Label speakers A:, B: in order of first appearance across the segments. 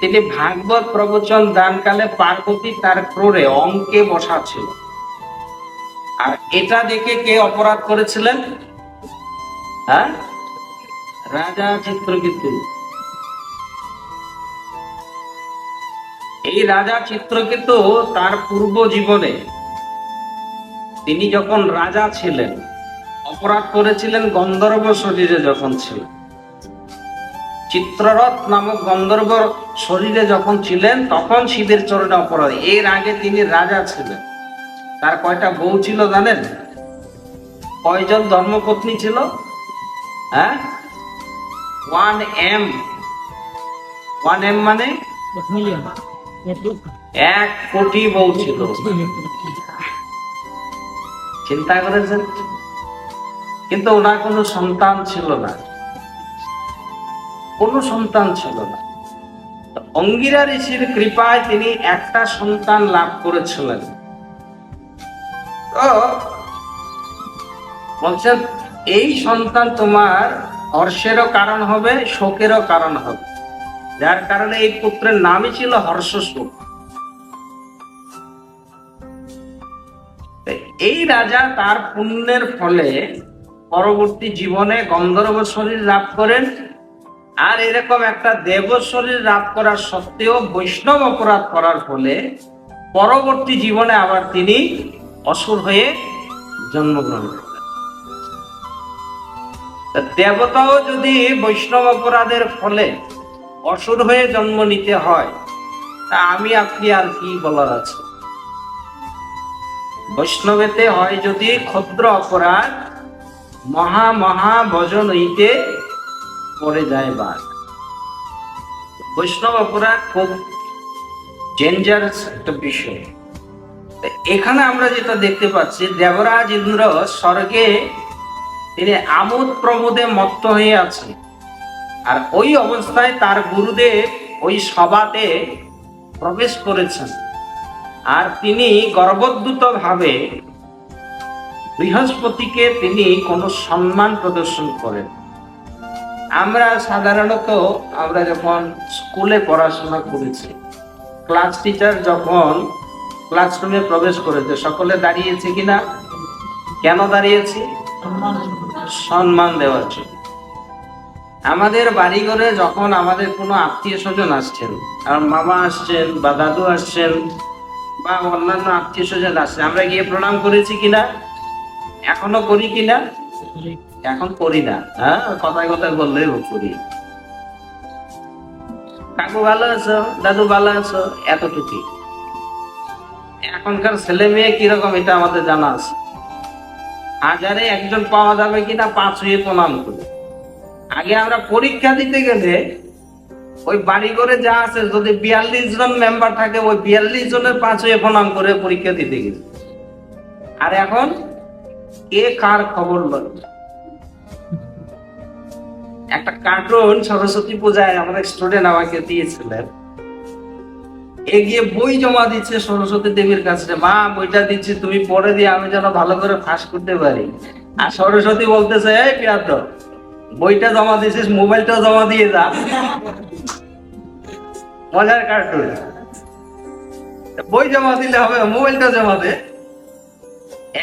A: তিনি ভাগবত প্রবচন দানকালে পার্বতী তার ক্রোড়ে অঙ্কে বসা ছিল। আর এটা দেখে কে অপরাধ করেছিলেন? হ্যাঁ? রাজা চিত্রকেতু এই রাজা চিত্রকেতু তার পূর্ব জীবনে তিনি যখন রাজা ছিলেন, অপরাধ করেছিলেন গন্ধর্ব শরীরে যখন ছিলেন চিত্ররথ নামক গন্ধর্ব শরীরে যখন ছিলেন, তখন শিবের চরণে অপরাধ। এর আগে তিনি রাজা ছিলেন। তার কয়টা বউ ছিল জানেন? কয়জন ধর্মপত্নী ছিল? হ্যাঁ? One M. ওয়ান এম মানে? এক কোটি বউ ছিল। চিন্তা করেছেন? কিন্তু ওনার কোনো সন্তান ছিল না। কোনো সন্তান ছিল না। অঙ্গিরা ঋষির কৃপায় তিনি একটা সন্তান লাভ করেছিলেন। তো বলছেন, এই সন্তান তোমার হর্ষেরও কারণ হবে, শোকেরও কারণ হবে। যার কারণে এই পুত্রের নামই ছিল হর্ষ শোক এই রাজা তার পুণ্যের ফলে পরবর্তী জীবনে গন্ধর্ব শরীর লাভ করেন। আর এরকম একটা দেব শরীর লাভ করার সত্ত্বেও বৈষ্ণব অপরাধ করার ফলে পরবর্তী জীবনে আবার তিনি অসুর হয়ে জন্মগ্রহণ করেন দেবতাও যদি বৈষ্ণব অপরাধের ফলে অসুর হয়ে জন্ম নিতে হয়, তা আমি, আপনি আর কি বলার আছে? বৈষ্ণবেতে হয় যদি ক্ষুদ্র অপরাধ, মহা মহা ভজন হইতে পড়ে যায় বাদ বৈষ্ণব অপরাধ খুব ডেঞ্জারাস একটা বিষয়। এখানে আমরা যেটা দেখতে পাচ্ছি, দেবরাজ ইন্দ্র স্বর্গে তিনি আমোদ প্রমোদে মত্ত হয়ে আছেন। আর ওই অবস্থায় তার গুরুদেব ওই সভাতে প্রবেশ করেছেন। আর তিনি গর্বদ্যুত ভাবে বৃহস্পতিকে তিনি কোনো সম্মান প্রদর্শন করেন। আমরা সাধারণত, আমরা যখন স্কুলে পড়াশোনা করেছি ক্লাস টিচার যখন ক্লাসরুমে প্রবেশ করেছে, সকলে দাঁড়িয়েছে কিনা? কেন দাঁড়িয়েছি? সম্মান দেওয়ার জন্য। আমাদের বাড়িঘরে যখন আমাদের কোনো আত্মীয় স্বজন আসছেন আর মামা আসছেন বা দাদু আসছেন বা অন্যান্য আত্মীয় স্বজন আসছেন, আমরা গিয়ে প্রণাম করেছি কিনা? এখনও করি কিনা? এখন করি না হ্যাঁ? কথায় কথায় বললেই করি। কাকু ভালো আছো? দাদু ভালো আছো? এতটুকুই। এখনকার ছেলে মেয়ে কীরকম এটা আমাদের জানা আছে। হাজারে একজন পাওয়া যাবে কিনা পাঁচ হয়ে প্রণাম করে। আগে আমরা পরীক্ষা দিতে গেলে ওই বাড়ি করে যা আছে, যদি বিয়াল্লিশ জন মেম্বার থাকে, ওই বিয়াল্লিশ জনের পাঁচ হয়ে প্রণাম করে পরীক্ষা দিতে গেছে আর এখন কে কার খবর লয়? একটা কার্টুন সরস্বতী পূজায় আমাদের স্টুডেন্ট আমাকে দিয়েছিলেন। এগিয়ে বই জমা দিচ্ছে সরস্বতী দেবীর কাছে মা, বইটা দিচ্ছি, তুমি পড়ে দিয়ে আমি যেন ভালো করে ফাঁস করতে পারি। আর সরস্বতী বলতেছে, এই পিয়াদ বইটা জমা দিয়েছিস মোবাইলটা জমা দিয়ে যা। মজার কার্টুন। বই জমা দিলে হবে, মোবাইলটা জমা দে।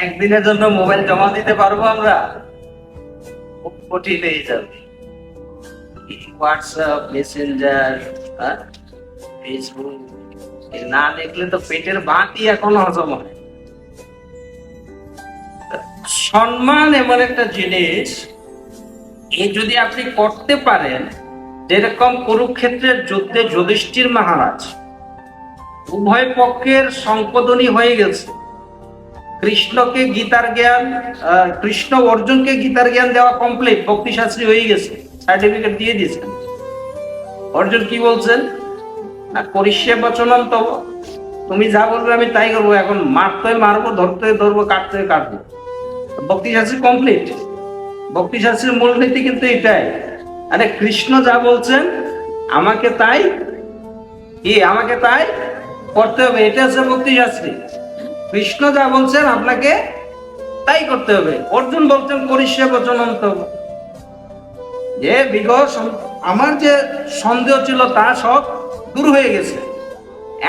A: একদিনের জন্য মোবাইল জমা দিতে পারব আমরা? কঠিন হয়ে যাবে। হোয়াটসঅ্যাপ মেসেঞ্জার ফেসবুক না দেখলে তো পেটের ভাতই এখনও হজম হয়। সম্মান এমন একটা জিনিস, এ যদি আপনি করতে পারেন, যেরকম কুরুক্ষেত্রের যুদ্ধে যুধিষ্ঠির মহারাজ উভয় পক্ষের সংকোধনী হয়ে গেছে। কৃষ্ণকে গীতার জ্ঞান কৃষ্ণ অর্জুনকে গীতার জ্ঞান দেওয়া কমপ্লিট ভক্তিশাস্ত্রী হয়ে গেছে। সার্টিফিকেট দিয়ে দিয়েছেন। অর্জুন কি বলছেন? না করিষ্যে বচনম তব। তুমি যা বলবে আমি তাই করব। এখন মারতে মারবো, ধরতে ধরবো, কাটতে কাটবো। ভক্তি শাস্ত্রী কমপ্লিট ভক্তি শাস্ত্রের মূলনীতি কিন্তু এটাই। আরে কৃষ্ণ যা বলছেন, আমাকে তাই কি, আমাকে তাই করতে হবে? এটা হচ্ছে ভক্তি শাস্ত্রী। কৃষ্ণ যা বলছেন, আপনাকে তাই করতে হবে। অর্জুন বলছেন করিষ্যে বচনন্ত যে বিগত আমার যে সন্দেহ ছিল তা সব দূর হয়ে গেছে।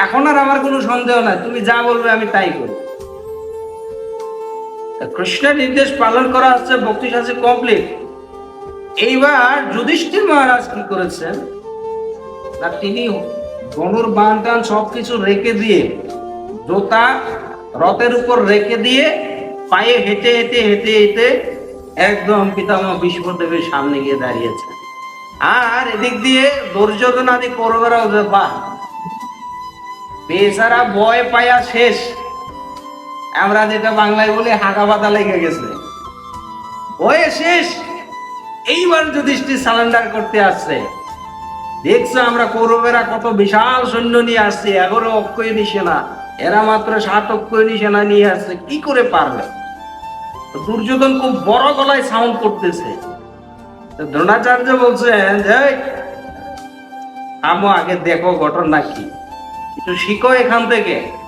A: এখন আর আমার কোনো সন্দেহ নাই, তুমি যা বলবে আমি তাই করি। কৃষ্ণের নির্দেশ পালন করা হচ্ছে, ভক্তি শাস্ত্রে কমপ্লিট এইবার যুধিষ্ঠির মহারাজ কি করেছেন? না তিনি গনুর বান টান সবকিছু রেখে দিয়ে, জোতা রথের উপর রেখে দিয়ে পায়ে হেঁটে হেঁটে হেঁটে হেঁটে একদম পিতামহ ভীষ্মদেবের সামনে গিয়ে দাঁড়িয়েছে। আর এদিক দিয়ে দুর্যোধন আদি করবেরা বা বেচারা বয় পায়া শেষ। আমরা যেটা বাংলায় বলি, হাঁকা পাতা লেগে গেছে। বয়ে শেষ। এইবার যুধিষ্ঠির সারেন্ডার করতে আসছে। দেখছ আমরা কৌরবেরা কত বিশাল সৈন্য নিয়ে আসছে, এগারো অক্ষয়নী সেনা, এরা মাত্র সাত অক্ষয়নী সেনা নিয়ে আসছে, কি করে পারবে? দুর্যোধন খুব বড় গলায় সাউন্ড করতেছে। দ্রোণাচার্য বলছেন যে "এই, থামো আগে দেখো ঘটনা কি। একটু শিখো এখান থেকে।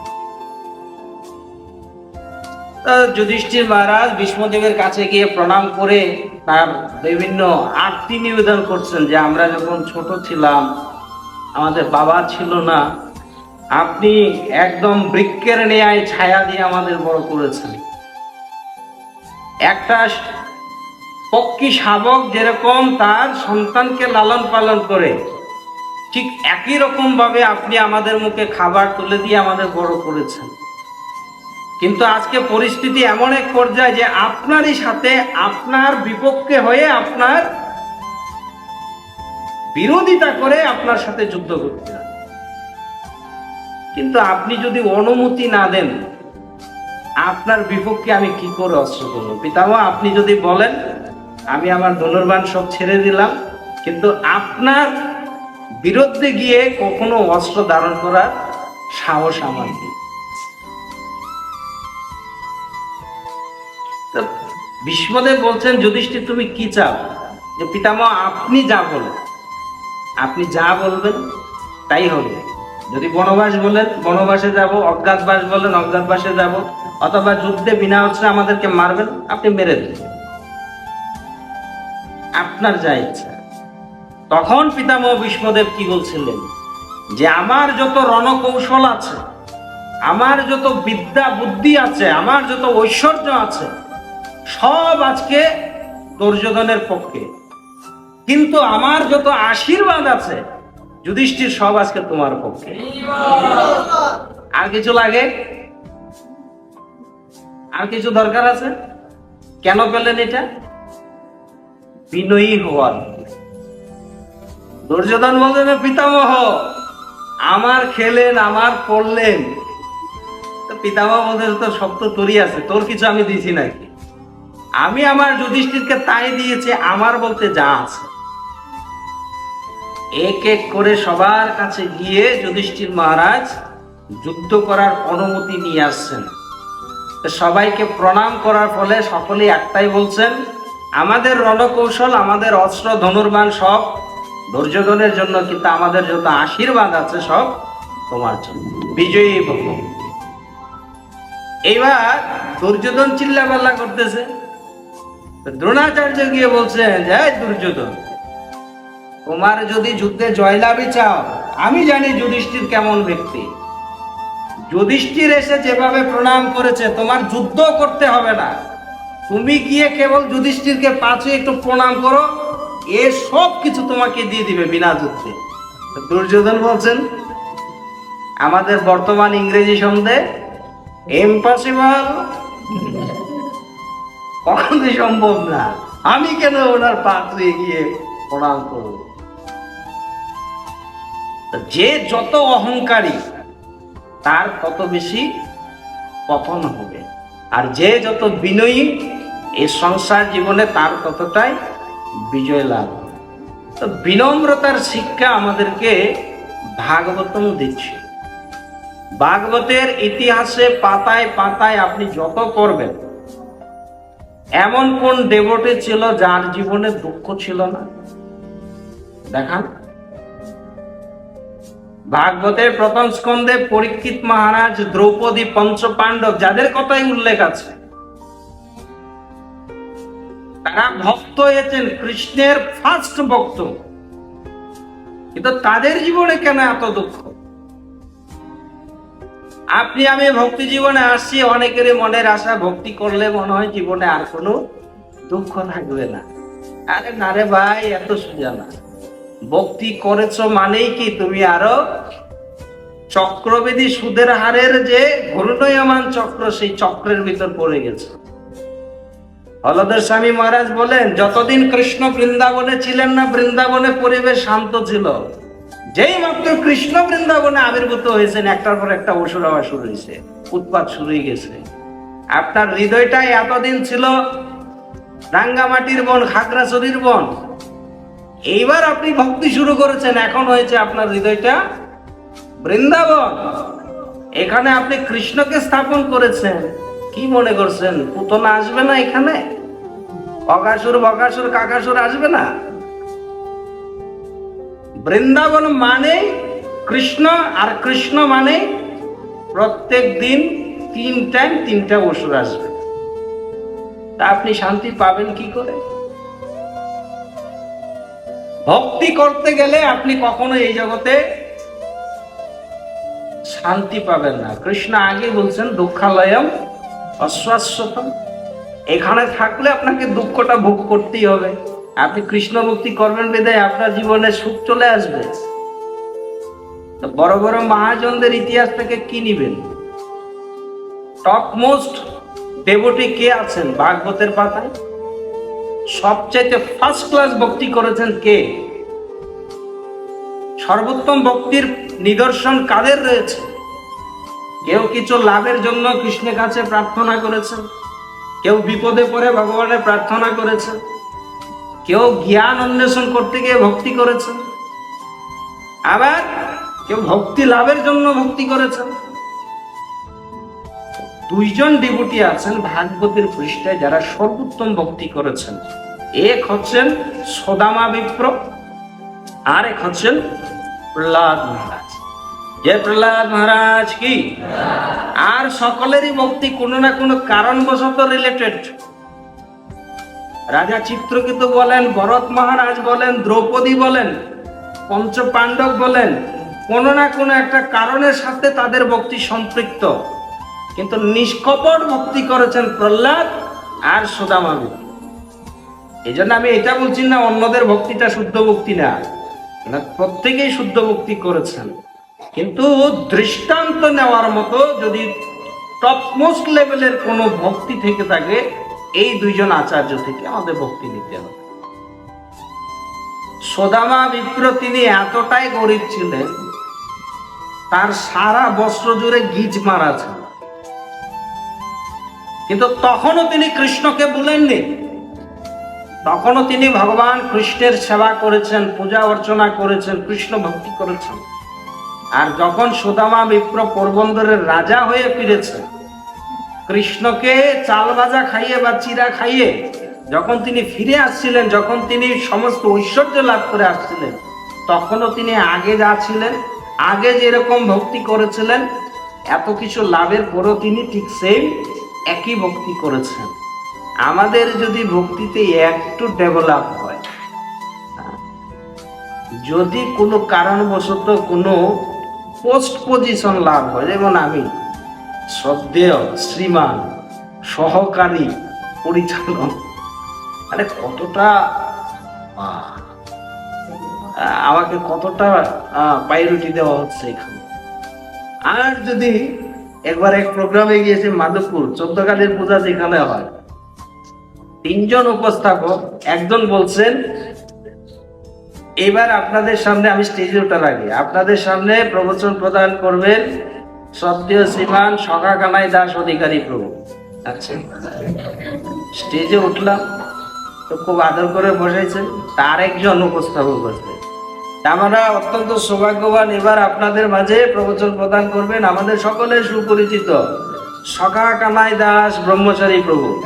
A: যুধিষ্ঠির মহারাজ ভীষ্মদেবের কাছে গিয়ে প্রণাম করে তার বিভিন্ন আরতি নিবেদন করছেন যে আমরা যখন ছোট ছিলাম আমাদের বাবা ছিল না আপনি একদম বৃক্ষের ন্যায় ছায়া দিয়ে আমাদের বড় করেছেন। একটা পক্ষী শাবক যেরকম তার সন্তানকে লালন পালন করে, ঠিক একই রকম ভাবে আপনি আমাদের মুখে খাবার তুলে দিয়ে আমাদের বড় করেছেন কিন্তু আজকে পরিস্থিতি এমন এক পর্যায়ে যে আপনারই সাথে আপনার বিপক্ষে হয়ে আপনার বিরোধিতা করে আপনার সাথে যুদ্ধ করতে। কিন্তু আপনি যদি অনুমতি না দেন আপনার বিপক্ষে আমি কি করে অস্ত্র করব? পিতামহ, আপনি যদি বলেন, আমি আমার ধনুর্বান সব ছেড়ে দিলাম, কিন্তু আপনার বিরুদ্ধে গিয়ে কখনো অস্ত্র ধারণ করার সাহস আমার নেই। তো ভীষ্মদেব বলছেন, যুধিষ্ঠির, তুমি কি চাও? যে পিতামহ, আপনি যা বলেন আপনি যা বলবেন, তাই হবে। যদি বনবাস বলেন, বনবাসে যাব, অজ্ঞাতবাস বলেন, অজ্ঞাতবাসে যাব অথবা যুদ্ধে বিনা অস্ত্রে আমাদেরকে মারবেন, আপনি মেরে দেবেন। আপনার যা ইচ্ছা। তখন পিতামহ ভীষ্মদেব কি বলছিলেন? যে আমার যত রণকৌশল আছে, আমার যত বিদ্যা বুদ্ধি আছে, আমার যত ঐশ্বর্য আছে, সব আজকে দুর্যোধনের পক্ষে। কিন্তু আমার যত আশীর্বাদ আছে, যুধিষ্ঠির সব আজকে তোমার পক্ষে। আর কিছু লাগে? আর কিছু দরকার আছে? কেন পেলেন এটা? বিনয়ী হওয়ার। দুর্যোধন বললেন, পিতামহ, আমার খেলেন, আমার পড়লেন। পিতামহ বলতে তো তো তোরই আছে, তোর কিছু আমি দিছি নাকি? আমি আমার যুধিষ্ঠিরকে তাই দিয়েছি, আমার বলতে যা আছে। এক এক করে সবার কাছে গিয়ে যুধিষ্ঠির মহারাজ যুদ্ধ করার অনুমতি নিয়ে আসছেন। সবাইকে প্রণাম করার ফলে সকলেই একটাই বলছেন, আমাদের রণকৌশল, আমাদের অস্ত্র ধনুর্বান সব দুর্যোধনের জন্য, কিন্তু আমাদের যত আশীর্বাদ আছে সব তোমার জন্য। বিজয়ী ভব এইবার দুর্যোধন চিল্লাপাল্লা করতেছে। দ্রোণাচার্য গিয়ে বলছেন যে "এই দুর্যোধন, তোমার যদি যুদ্ধে জয়লাভই চাও, আমি জানি যুধিষ্ঠির কেমন ব্যক্তি। যুধিষ্ঠির এসে যেভাবে প্রণাম করেছে, তোমার যুদ্ধ করতে হবে না। তুমি গিয়ে কেবল যুধিষ্ঠিরকে পাঁচে একটু প্রণাম করো, এ সব কিছু তোমাকে দিয়ে দিবে বিনা যুদ্ধে। দুর্যোধন বলছেন, আমাদের বর্তমান ইংরেজি সন্ধে ইম্পসিবল কখনোই সম্ভব না। আমি কেন ওনার পা ধুয়ে গিয়ে প্রণাম করব? যে যত অহংকারী তার তত বেশি পতন হবে? আর যে যত বিনয়ী এই সংসার জীবনে তার ততটাই বিজয় লাভ। তো বিনম্রতার শিক্ষা আমাদেরকে ভাগবতম দিচ্ছে। ভাগবতের ইতিহাসে পাতায় পাতায় আপনি যত করবেন এমন কোন দেবটে ছিল যার জীবনে দুঃখ ছিল না? দেখান। ভাগবতের প্রথম স্কন্ধে পরীক্ষিত মহারাজ দ্রৌপদী পঞ্চপাণ্ডব যাদের কথাই উল্লেখ আছে, তারা ভক্ত হয়েছেন কৃষ্ণের ফার্স্ট ভক্ত। কিন্তু তাদের জীবনে কেন এত দুঃখ? আপনি, আমি ভক্তি জীবনে আসছি অনেকেরই মনের আশা, ভক্তি করলে মনে হয় জীবনে আর কোনো দুঃখ থাকবে না। আরে না রে ভাই, এত সোজা না ভক্তি করেছ মানেই কি তুমি আরও চক্রবেদী সুদের হারের যে ঘূর্ণয়মান চক্র, সেই চক্রের ভিতর পড়ে গেছে। হলদের স্বামী মহারাজ বলেন, যতদিন কৃষ্ণ বৃন্দাবনে ছিলেন না, বৃন্দাবনে পরিবেশ শান্ত ছিল। যেই মাত্র কৃষ্ণ বৃন্দাবনে আবির্ভূত হয়েছেন, একটার পর একটা অসুর হওয়া শুরু হয়েছে, উৎপাত শুরু হয়ে গেছে। আপনার হৃদয়টা এতদিন ছিল রাঙ্গামাটির বন, খাগড়াছড়ির বন এইবার আপনি ভক্তি শুরু করেছেন, এখন হয়েছে আপনার হৃদয়টা বৃন্দাবন। এখানে আপনি কৃষ্ণকে স্থাপন করেছেন। কি মনে করছেন? পুতনা আসবে না এখানে? অগাসুর বগাসুর, কাকাসুর আসবে না? বৃন্দাবন মানে কৃষ্ণ আর কৃষ্ণ মানে প্রত্যেক দিন তিন টাইম তিনটা অসুর আসবে। তা আপনি শান্তি পাবেন কি করে? ভক্তি করতে গেলে আপনি কখনো এই জগতে শান্তি পাবেন না। কৃষ্ণ আগে বলছেন, দুঃখালয়ম অশ্বাশ্বতম। এখানে থাকলে আপনাকে দুঃখটা ভোগ করতেই হবে। আপনি কৃষ্ণ ভক্তি করবেন বিদায় আপনার জীবনে সুখ চলে আসবে। বড় বড় মহাজনদের ইতিহাস থেকে কি নিবেন? টপ মোস্ট দেবটি কে আছেন? ভাগবতের পাতায়? সবচাইতে ফার্স্ট ক্লাস ভক্তি করেছেন কে? সর্বোত্তম ভক্তির নিদর্শন কাদের রয়েছে? কেউ কিছু লাভের জন্য কৃষ্ণের কাছে প্রার্থনা করেছেন। কেউ বিপদে পড়ে ভগবানের প্রার্থনা করেছেন। কেউ জ্ঞান অন্বেষণ করতে গিয়ে ভক্তি করেছেন। আবার কেউ ভক্তি লাভের জন্য ভক্তি করেছেন। দুইজন ডিবুটি আছেন ভাগবতের পৃষ্ঠায় যারা সর্বোত্তম ভক্তি করেছেন। এক হচ্ছেন সদামা বিপ্র আর এক হচ্ছেন প্রহ্লাদ মহারাজ। যে প্রহ্লাদ মহারাজ কি? আর সকলেরই ভক্তি কোনো না কোনো কারণবশত রিলেটেড রাজা চিত্রকেতু বলেন, ভরত মহারাজ বলেন, দ্রৌপদী বলেন পঞ্চ পাণ্ডব বলেন, কোনো না কোনো একটা কারণের সাথে তাদের ভক্তি সম্পৃক্ত। কিন্তু নিষ্কপট ভক্তি করেছেন প্রহ্লাদ আর সুদামাবি এই জন্য আমি এটা বলছি না, অন্যদের ভক্তিটা শুদ্ধ ভক্তি না। না প্রত্যেকেই শুদ্ধ ভক্তি করেছেন। কিন্তু দৃষ্টান্ত নেওয়ার মতো যদি টপমোস্ট লেভেলের কোনো ভক্তি থেকে থাকে, এই দুইজন আচার্য থেকে আমাদের ভক্তি নিতে হবে। সোদামা বিপ্র তিনি এতটাই গরিব ছিলেন, তার সারা বস্ত্র জুড়ে গিজ মারা ছিল কিন্তু তখনও তিনি কৃষ্ণকে বলেননি। তখনও তিনি ভগবান কৃষ্ণের সেবা করেছেন, পূজা অর্চনা করেছেন, কৃষ্ণ ভক্তি করেছেন। আর যখন সুদামা বিপ্র পোরবন্দরের রাজা হয়ে ফিরেছে, কৃষ্ণকে চাল ভাজা খাইয়ে বা চিরা খাইয়ে যখন তিনি ফিরে আসছিলেন, যখন তিনি সমস্ত ঐশ্বর্য লাভ করে আসছিলেন, তখনও তিনি আগে যা ছিলেন, আগে যেরকম ভক্তি করেছিলেন, এত কিছু লাভের পরও তিনি ঠিক সেম একই ভক্তি করেছেন। আমাদের যদি ভক্তিতে একটু ডেভেলপ হয়, যদি কোনো কারণবশত কোনো পোস্ট পজিশন লাভ হয়, যেমন আমি শ্রদ্ধেয় শ্রীমান, সহকারী পরিচালক, আরে কতটা আমাকে কতটা প্রায়োরিটি দেওয়া হচ্ছে এখানে। আর যদি একবার এক প্রোগ্রামে গিয়েছে মাধবপুর চোদ্দ কালীর পূজা যেখানে হয়। তিনজন উপস্থাপক, একজন বলছেন, এবার আপনাদের সামনে আমি স্টেজে ওঠার আগে আপনাদের সামনে প্রবচন প্রদান করবেন শ্রদ্ধেয় শ্রীমান সখা কানাই দাস অধিকারী প্রভু। আচ্ছা। স্টেজে উঠলাম, তো খুব আদর করে বসাইছেন তার একজন উপস্থাপক আছে আমরা অত্যন্ত সৌভাগ্যবান। এবার আপনাদের মাঝে প্রবচন প্রদান করবেন আমাদের সকলের সুপরিচিত সখা কানাই দাস ব্রহ্মচারী প্রভু।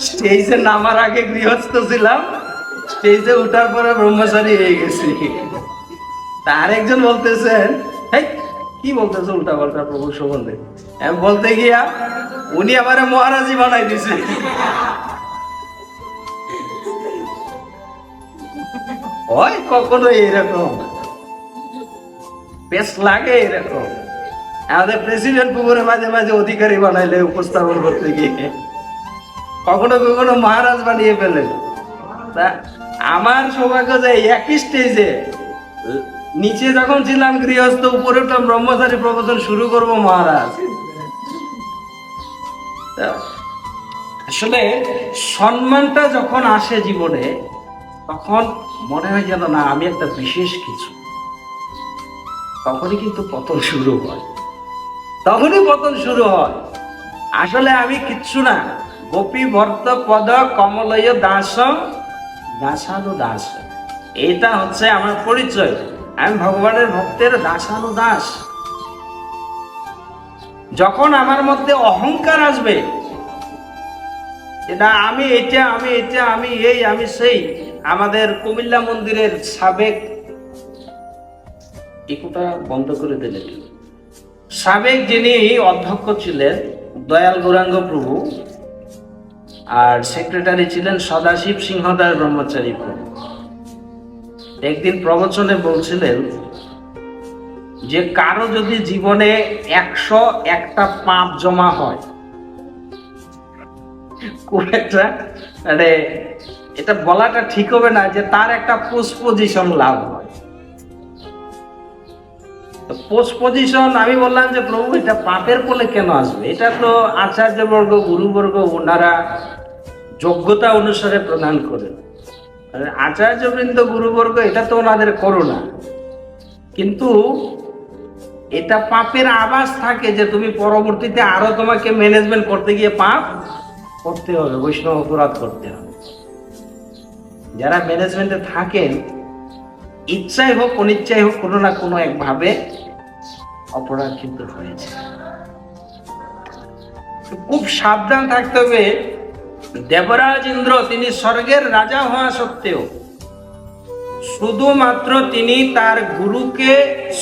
A: স্টেজে নামার আগে গৃহস্থ ছিলাম স্টেজে উঠার পরে ব্রহ্মচারী হয়ে গেছি। তার একজন বলতেছেন "হেই, কি বলতেছে উল্টা পাল্টা প্রভু সম্বন্ধে? বলতে গিয়া উনি আবার মহারাজি বানাই দিছে। হয় কখনো এরকম? বেশ লাগে এরকম। আমাদের প্রেসিডেন্ট পুকুরে মাঝে মাঝে অধিকারী বানাইলে, উপস্থাপন করতে গিয়ে। কখনো কখনো মহারাজ বানিয়ে ফেলেন তা আমার সৌভাগ্য যে একই স্টেজে নিচে যখন ছিলাম গৃহস্থ, উপরে উঠলাম ব্রহ্মচারী প্রবচন শুরু করব মহারাজ। আসলে সম্মানটা যখন আসে জীবনে তখন মনে হয় যেন, না, আমি একটা বিশেষ কিছু। তখনই কিন্তু পতন শুরু হয়। তখনই পতন শুরু হয়। আসলে আমি কিচ্ছু না। গোপী ভর্ত পদ কমলয় দাস দাসানু দাস এটা হচ্ছে আমার পরিচয়। আমি ভগবানের ভক্তের দাসানু দাস যখন আমার মধ্যে অহংকার আসবে এটা আমি এটা আমি এটা আমি এই আমি সেই আমাদের কুমিল্লা মন্দিরের সাবেক ইকোটা বন্ধ করে দিলেন। সাবেক যিনি অধ্যক্ষ ছিলেন দয়াল গৌরাঙ্গ প্রভু আর সেক্রেটারি ছিলেন সদাশিব সিংহদার ব্রহ্মচারী প্রভু। একদিন প্রবচনে বলছিলেন যে কারও যদি জীবনে একশো একটা পাপ জমা হয় একটা মানে এটা বলাটা ঠিক হবে না যে তার একটা পোস্ট পজিশন লাভ হয়। পোস্ট পজিশন আমি বললাম যে, প্রভু, এটা পাপের বলে কেন আসবে? এটা তো আচার্যবর্গ গুরুবর্গ ওনারা যোগ্যতা অনুসারে প্রদান করেন আর আচার্যবৃন্দ গুরুবর্গ এটা তো ওনাদের করোনা কিন্তু এটা পাপের আভাস থাকে যে, তুমি পরবর্তীতে আরও তোমাকে ম্যানেজমেন্ট করতে গিয়ে পাপ করতে হবে বৈষ্ণব অপরাধ করতে হবে। যারা ম্যানেজমেন্টে থাকেন, ইচ্ছাই হোক, অনিচ্ছাই হোক, কোনো না কোনো একভাবে অপরাধ কিন্তু হয়েছে। খুব সাবধান থাকতে হবে। দেবরাজ ইন্দ্র তিনি স্বর্গের রাজা হওয়া সত্ত্বেও শুধুমাত্র তিনি তার গুরুকে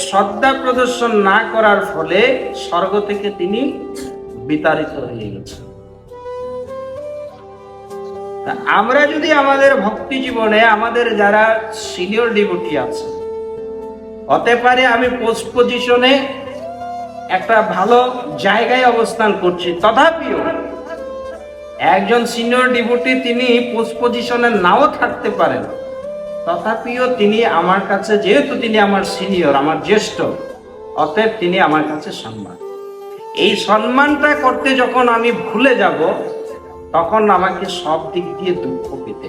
A: শ্রদ্ধা প্রদর্শন না করার ফলে স্বর্গ থেকে তিনি বিতাড়িত হয়ে গেছেন। তা আমরা যদি আমাদের ভক্তি জীবনে আমাদের যারা সিনিয়র ডিভোটি আছে, হতে পারে আমি পোস্ট পজিশনে একটা ভালো জায়গায় অবস্থান করছি, তথাপিও একজন সিনিয়র ডিভোটি তিনি পোস্ট পজিশনে নাও থাকতে পারেন, তথাপিও তিনি আমার কাছে যেহেতু তিনি আমার সিনিয়র আমার জ্যেষ্ঠ, অতএব তিনি আমার কাছে সম্মান। এই সম্মানটা করতে যখন আমি ভুলে যাব তখন আমাকে সব দিক দিয়ে দুঃখ পেতে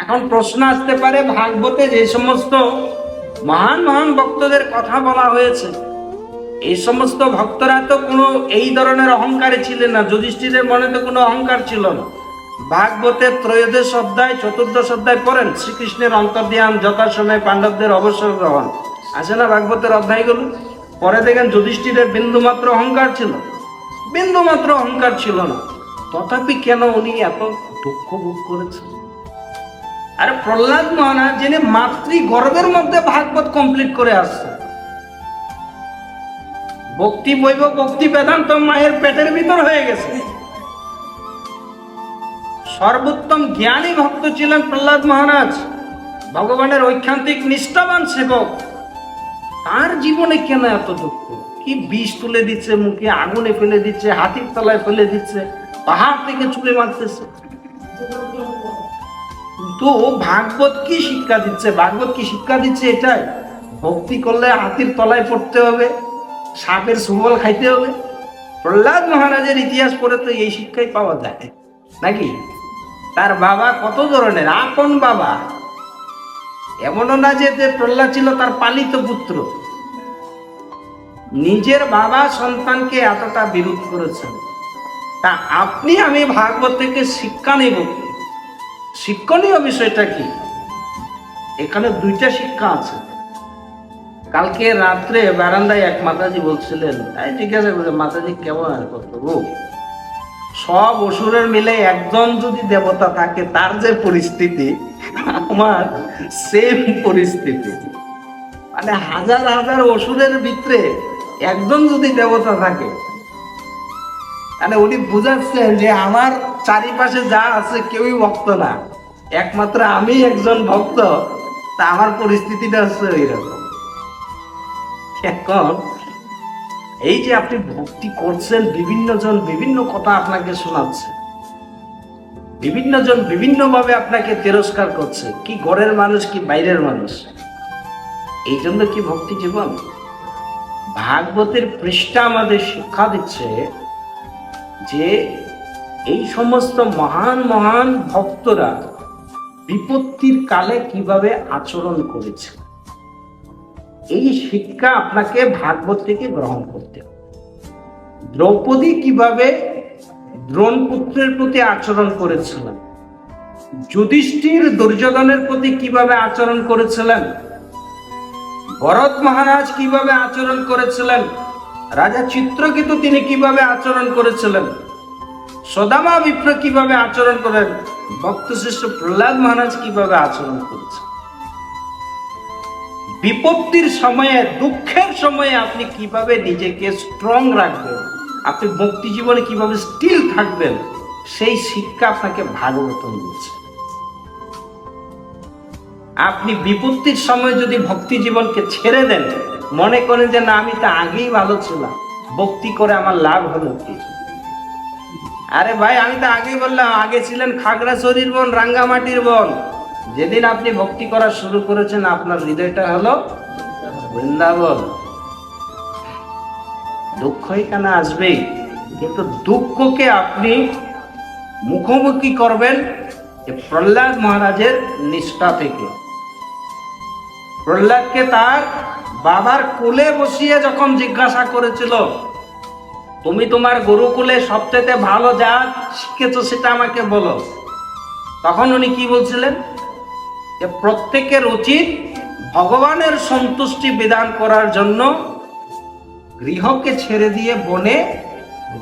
A: এখন প্রশ্ন আসতে পারে, ভাগবতে যে সমস্ত মহান মহান ভক্তদের কথা বলা হয়েছে, এই সমস্ত ভক্তরা তো কোনো এই ধরনের অহংকারে ছিলেন না, যুধিষ্ঠিরের মনে তো কোনো অহংকার ছিল না। ভাগবতের ত্রয়োদশ অধ্যায়, চতুর্দশ অধ্যায় পড়েন, শ্রীকৃষ্ণের অন্তর্ধ্যান, যথাসময়ে পাণ্ডবদের অবসর গ্রহণ। আছে না ভাগবতের অধ্যায়গুলো? পরে দেখেন যুধিষ্ঠিরের বিন্দু মাত্র অহংকার ছিল। বিন্দু মাত্র অহংকার ছিল না। তথাপি কেন উনি এত দুঃখ ভোগ করেছেন? আরে প্রহ্লাদ মহারাজ যিনি মাতৃ গর্ভের মধ্যে ভাগবত কমপ্লিট করে আসছেন। ভক্তি বৈব ভক্তি বেদান্ত মায়ের পেটের ভিতর হয়ে গেছে। সর্বোত্তম জ্ঞানী ভক্ত ছিলেন প্রহ্লাদ মহারাজ। ভগবানের ঐকান্তিক নিষ্ঠাবান সেবক। তার জীবনে কেন এত দুঃখ? কি বিষ তুলে দিচ্ছে, মুখে আগুনে ফেলে দিচ্ছে, হাতির তলায় ফেলে দিচ্ছে, পাহাড় থেকে চুলে মারতেছে। তো ভাগবত কি শিক্ষা দিচ্ছে? ভাগবত কি শিক্ষা দিচ্ছে এটাই? ভক্তি করলে হাতির তলায় পড়তে হবে, সাপের সুবল খাইতে হবে। প্রহ্লাদ মহারাজের ইতিহাস পড়ে তো এই শিক্ষাই পাওয়া যায়, নাকি? তার বাবা কত ধরনের? আপন বাবা। এমনও না যে প্রহ্লাদ ছিল তার পালিত পুত্র। নিজের বাবা সন্তানকে এতটা বিরোধ করেছেন। তা আপনি আমি ভাগবত থেকে শিক্ষা নেব? শিক্ষণীয় বিষয়টা কি? এখানে দুইটা শিক্ষা আছে। কালকে রাত্রে বারান্দায় এক মাতাজি বলছিলেন তাই জিজ্ঞাসা করে মাতাজি কেমন আর প্রভু সব অসুরের মিলে একজন যদি দেবতা থাকে, তার যে পরিস্থিতি, আমার সেম পরিস্থিতি। মানে হাজার হাজার অসুরের ভিতরে একজন যদি দেবতা থাকে মানে উনি বুঝাচ্ছেন যে আমার চারিপাশে যা আছে কেউই ভক্ত না। একমাত্র আমি একজন ভক্ত, তা আমার পরিস্থিতিটা হচ্ছে এইরকম এখন, এই যে আপনি ভক্তি করছেন বিভিন্ন জন বিভিন্ন কথা আপনাকে শোনাচ্ছে বিভিন্ন জন বিভিন্ন ভাবে আপনাকে তিরস্কার করছে, কি ঘরের মানুষ, কি বাইরের মানুষ। এই জন্য কি ভক্তি জীবন? ভাগবতের পৃষ্ঠা আমাদের শিক্ষা দিচ্ছে যে এই সমস্ত মহান মহান ভক্তরা বিপত্তির কালে কীভাবে আচরণ করেছে? এই শিক্ষা আপনাকে ভাগবত থেকে গ্রহণ করতে দ্রৌপদী কীভাবে দ্রোণপুত্রের প্রতি আচরণ করেছিলেন? যুধিষ্ঠির দুর্যোধনের প্রতি কীভাবে আচরণ করেছিলেন? ভরত মহারাজ কীভাবে আচরণ করেছিলেন? রাজা চিত্রকেতু তিনি কীভাবে আচরণ করেছিলেন? সদামা বিপ্র কীভাবে আচরণ করেন? ভক্ত শ্রেষ্ঠ প্রহ্লাদ মহারাজ কীভাবে আচরণ করেছেন? বিপত্তির সময়ে, দুঃখের সময়ে আপনি কীভাবে নিজেকে স্ট্রং রাখবেন? আপনি ভক্তি জীবনে কীভাবে স্টিল থাকবেন? সেই শিক্ষা আপনাকে ভাগবতম দিচ্ছে আপনি বিপত্তির সময় যদি ভক্তি জীবনকে ছেড়ে দেন, মনে করেন যে না, আমি তো আগেই ভালো ছিলাম। ভক্তি করে আমার লাভ হলো কি? আরে ভাই, আমি তো আগেই বললাম, আগে ছিলেন খাগড়াছড়ির বন, রাঙ্গামাটির বন। যেদিন আপনি ভক্তি করা শুরু করেছেন, আপনার হৃদয়টা হলো বৃন্দাবন। দুঃখ এখানে আসবেই কিন্তু দুঃখকে আপনি মুখোমুখি করবেন যে প্রহ্লাদ মহারাজের নিষ্ঠা থেকে। প্রহ্লাদকে তার বাবার কোলে বসিয়ে যখন জিজ্ঞাসা করেছিল, তুমি তোমার গুরুকুলে সবচেয়ে ভালো যা শিখেছো সেটা আমাকে বলো। তখন উনি কি বলছিলেন? যে প্রত্যেকের উচিত ভগবানের সন্তুষ্টি বিধান করার জন্য গৃহকে ছেড়ে দিয়ে বনে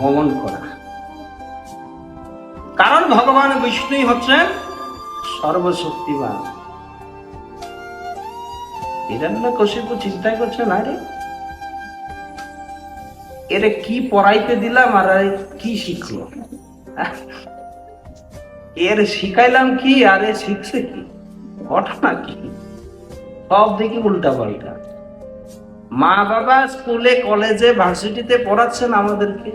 A: গমন করা। কারণ ভগবান বিষ্ণুই হচ্ছেন সর্বশক্তিমান। হিরণ্য কশিপু চিন্তা করছে না রে। এরে কি পড়াইতে দিলাম আর কি শিখলো? এর শিখাইলাম কি আর এ শিখছে কি? ঘটনা কি? সব দেখি উল্টা পাল্টা মা বাবা স্কুলে, কলেজে, ভার্সিটিতে পড়াচ্ছেন আমাদেরকে।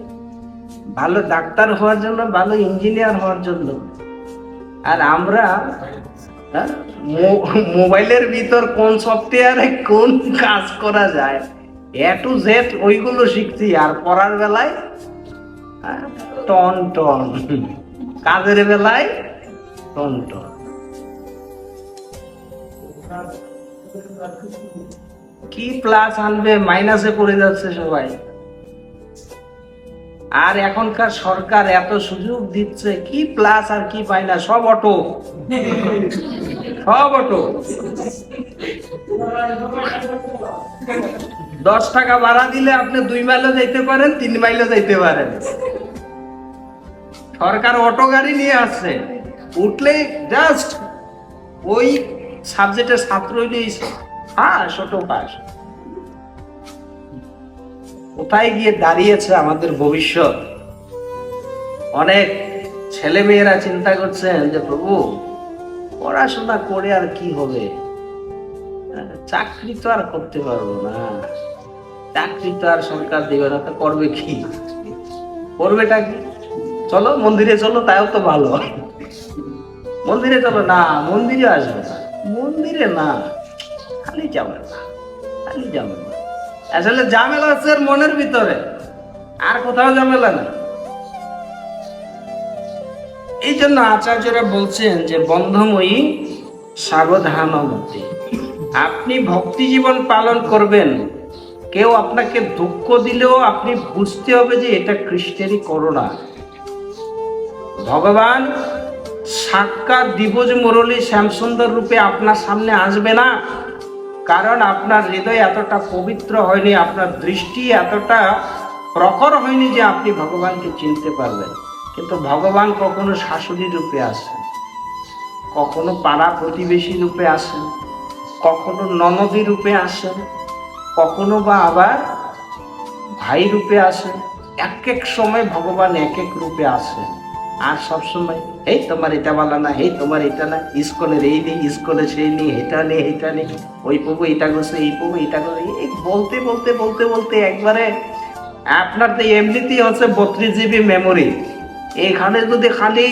A: ভালো ডাক্তার হওয়ার জন্য, ভালো ইঞ্জিনিয়ার হওয়ার জন্য। আর আমরা মোবাইলের ভিতর কোন সফটওয়্যারে কোন কাজ করা যায়? এ টু জেড ওইগুলো শিখছি আর পড়ার বেলায় হ্যাঁ, টন টন। কাজের বেলায় টন টন। কি প্লাস আনবে? মাইনাসে পড়ে যাচ্ছে সবাই। আর এখনকার সরকার এত সুযোগ দিচ্ছে, কি প্লাস আর কি পায় না সব অটো সব অটো দশ টাকা ভাড়া দিলে আপনি দুই মাইলও যাইতে পারেন, তিন মাইলও যাইতে পারেন। সরকার অটো গাড়ি নিয়ে আসছে। উঠলে জাস্ট ওই সাবজেক্টের ছাত্র হইলেই হ্যাঁ ছোট পাস। কোথায় গিয়ে দাঁড়িয়েছে আমাদের ভবিষ্যৎ? অনেক ছেলে মেয়েরা চিন্তা করছেন যে প্রভু পড়াশোনা করে আর কি হবে? হ্যাঁ, চাকরি তো আর করতে পারব না। চাকরি তো আর সরকার দেবে না তো করবে কি? করবেটা কি? চলো মন্দিরে চলো তাও তো ভালো। মন্দিরে চলো না মন্দিরে আসবে না। মন্দিরে না খালি যাবে না খালি ঝামেলা আসলে ঝামেলা হচ্ছে মনের ভিতরে। আর কোথাও ঝামেলা না এই জন্য আচার্যরা বলছেন যে, বন্ধময়ী সাবধানমতি আপনি ভক্তি জীবন পালন করবেন। কেউ আপনাকে দুঃখ দিলেও আপনি বুঝতে হবে যে, এটা কৃষ্ণেরই করোনা ভগবান, সাক্ষাৎ দিবজ মুরলী শ্যামসুন্দর রূপে আপনার সামনে আসবে না। কারণ আপনার হৃদয় এতটা পবিত্র হয়নি, আপনার দৃষ্টি এতটা প্রখর হয়নি যে আপনি ভগবানকে চিনতে পারবেন। কিন্তু ভগবান কখনো শাশুড়ি রূপে আসেন, কখনো পাড়া প্রতিবেশী রূপে আসেন, কখনো ননদী রূপে আসেন, কখনো বা আবার ভাই রূপে আসেন, এক এক সময় ভগবান এক এক রূপে আসেন। আর সবসময়, এই তোমার এটা বলা না, এই তোমার এটা না, স্কুলের এই নেই, স্কুলে সেই নেই, এটা নেই এটা নেই, ওই প্রভু এটা করছে, এই প্রভু এটা করছে। এই বলতে বলতে বলতে বলতে একবারে আপনার তো এমনিতেই হচ্ছে বত্রিশ জিবি মেমোরি এখানে যদি খালি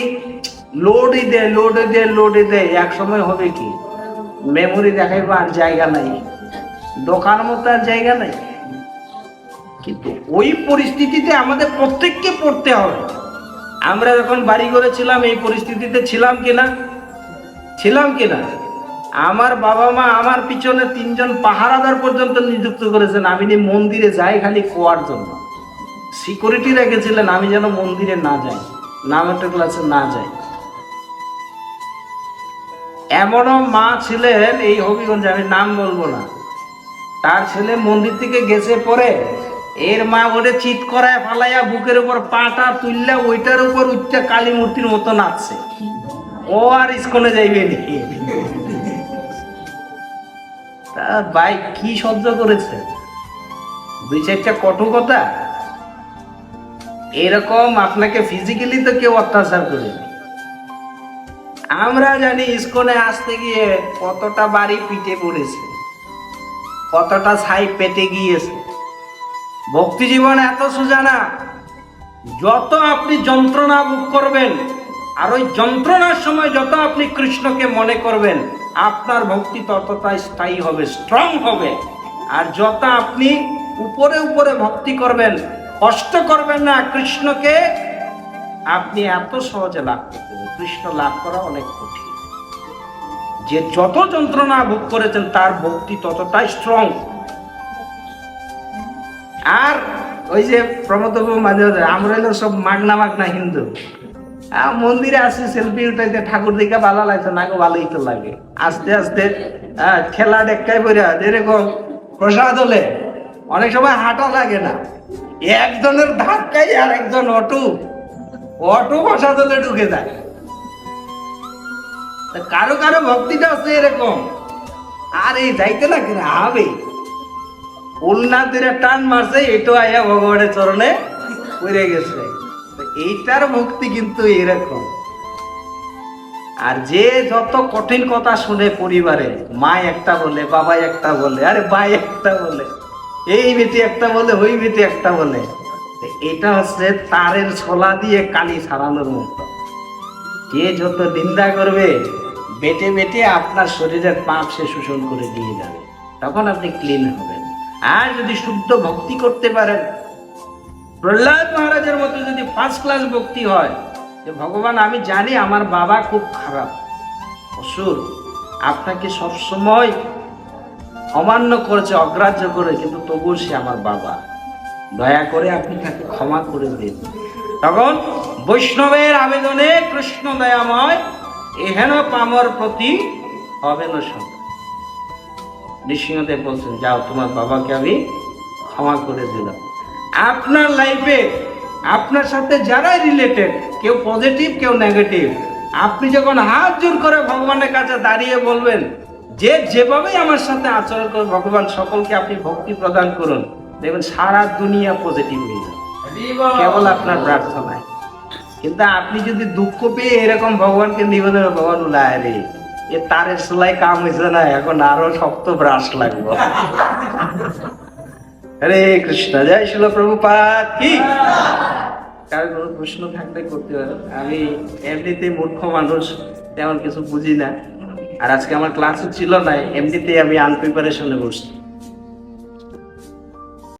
A: লোডই দেয় লোডে দেয় লোডে দেয়, এক সময় হবে কি? মেমোরি দেখাইবো আর জায়গা নাই। দোকান মতো আর জায়গা নাই। কিন্তু ওই পরিস্থিতিতে আমাদের প্রত্যেককে পড়তে হবে। আমরা যখন বাড়ি করেছিলাম এই পরিস্থিতিতে ছিলাম কিনা? ছিলাম কিনা? আমার বাবা মা আমার পিছনে তিনজন পাহারাদার পর্যন্ত নিযুক্ত করেছেন। আমি নি মন্দিরে যাই খালি কোয়ার জন্য। সিকিউরিটি রেখেছিলেন, আমি যেন মন্দিরে না যাই নামের ক্লাসে না যাই। এমনও মা ছিলেন এই হবিগঞ্জে, আমি নাম বলব না। তার ছেলে মন্দির থেকে গেছে পরে এর মা ওরে চিৎ করায় ফালাইয়া বুকের উপর পাটা তুললে ওইটার উপর উচ্চা কালী মূর্তির মতো নাচছে। ও আর স্কুলে যাইবে নি। তা ভাই, কি সহ্য করেছে? দুই চারটা কথা? এরকম আপনাকে ফিজিক্যালি তো কেউ অত্যাচার করেনি। আমরা জানি ইস্কনে আসতে গিয়ে কতটা বাড়ি পিঠে পড়েছে, কতটা ছাই পেটে গিয়েছে। ভক্তি জীবন এত সোজা না যত আপনি যন্ত্রণা ভোগ করবেন, আর ওই যন্ত্রণার সময় যত আপনি কৃষ্ণকে মনে করবেন, আপনার ভক্তি ততটাই স্থায়ী হবে স্ট্রং হবে। আর যত আপনি উপরে উপরে ভক্তি করবেন, কষ্ট করবেন না কৃষ্ণকে, আপনি এত সহজে লাভ করতে। কৃষ্ণ লাভ করা অনেক কঠিন। যে যত যন্ত্রণা ভোগ করেছেন, তার ভক্তি ততটাই স্ট্রং আর ওই যে প্রমোদবাবু মাঝে মাঝে, আমরা হলো সব মাগনা মাগনা হিন্দু। মন্দিরে আসি সেলফি উঠাইতে ঠাকুর দিকে ভালো লাগছে না ভালোই তো লাগে। আস্তে আস্তে খেলা ডেক্কাই পড়ে যেরকম প্রসাদ হলে অনেক সময় হাঁটা লাগে না। একজনের ধাক্কাই আর একজন অটু। অটু প্রসাদ হলে ঢুকে যায়। কারও কারও ভক্তিটা আছে এরকম। আরে যাইতে না হবে উন্নাতির টান মারছে এটো আয়া ভগবানের চরণে পড়ে গেছে। এইটার ভক্তি কিন্তু এরকম। আর যে যত কঠিন কথা শুনে পরিবারে, মা একটা বলে, বাবা একটা বলে, আরে ভাই একটা বলে, এই বেটি একটা বলে, ওই বেটি একটা বলে এটা হচ্ছে তারের ছোলা দিয়ে কালি ছাড়ানোর মতো। যে যত নিন্দা করবে, বেটে বেটে আপনার শরীরের পাপ সে শোষণ করে দিয়ে যাবে। তখন আপনি ক্লিন হবেন। আর যদি শুদ্ধ ভক্তি করতে পারেন, প্রহ্লাদ মহারাজের মতো যদি ফার্স্ট ক্লাস ভক্তি হয়, যে ভগবান, আমি জানি আমার বাবা খুব খারাপ। অসুর, আপনাকে সবসময় অমান্য করেছে, অগ্রাহ্য করে, কিন্তু তবুও সে আমার বাবা। দয়া করে আপনি তাকে ক্ষমা করে দিন। তখন বৈষ্ণবের আবেদনে কৃষ্ণ দয়াময়, এহেন পামর প্রতি হবে না সঙ্গ বলছেন, যাও, তোমার বাবাকে আমি ক্ষমা করে দিলাম। আপনার লাইফে আপনার সাথে যারাই রিলেটেড কেউ পজিটিভ কেউ নেগেটিভ আপনি যখন হাত জোর করে ভগবানের কাছে দাঁড়িয়ে বলবেন, যে যেভাবেই আমার সাথে আচরণ করে ভগবান সকলকে আপনি ভক্তি প্রদান করুন। দেখবেন সারা দুনিয়া পজিটিভ হয়ে যাবে। কেবল আপনার প্রার্থনায়। কিন্তু আপনি যদি দুঃখ পেয়ে এরকম ভগবানকে নিবেদন ভগবান উলায় রে। এ তারের সেলাই কাম হয়েছে না, এখন আরও শক্ত ব্রাশ লাগবো। হরে কৃষ্ণ, জয় শিল প্রভুপাত কি? কারও প্রশ্ন থাকলে করতে পারেন আমি এমনিতে মূর্খ মানুষ, তেমন কিছু বুঝি না। আর আজকে আমার ক্লাসও ছিল না, এমনিতেই আমি আনপ্রিপারেশনে বসছি।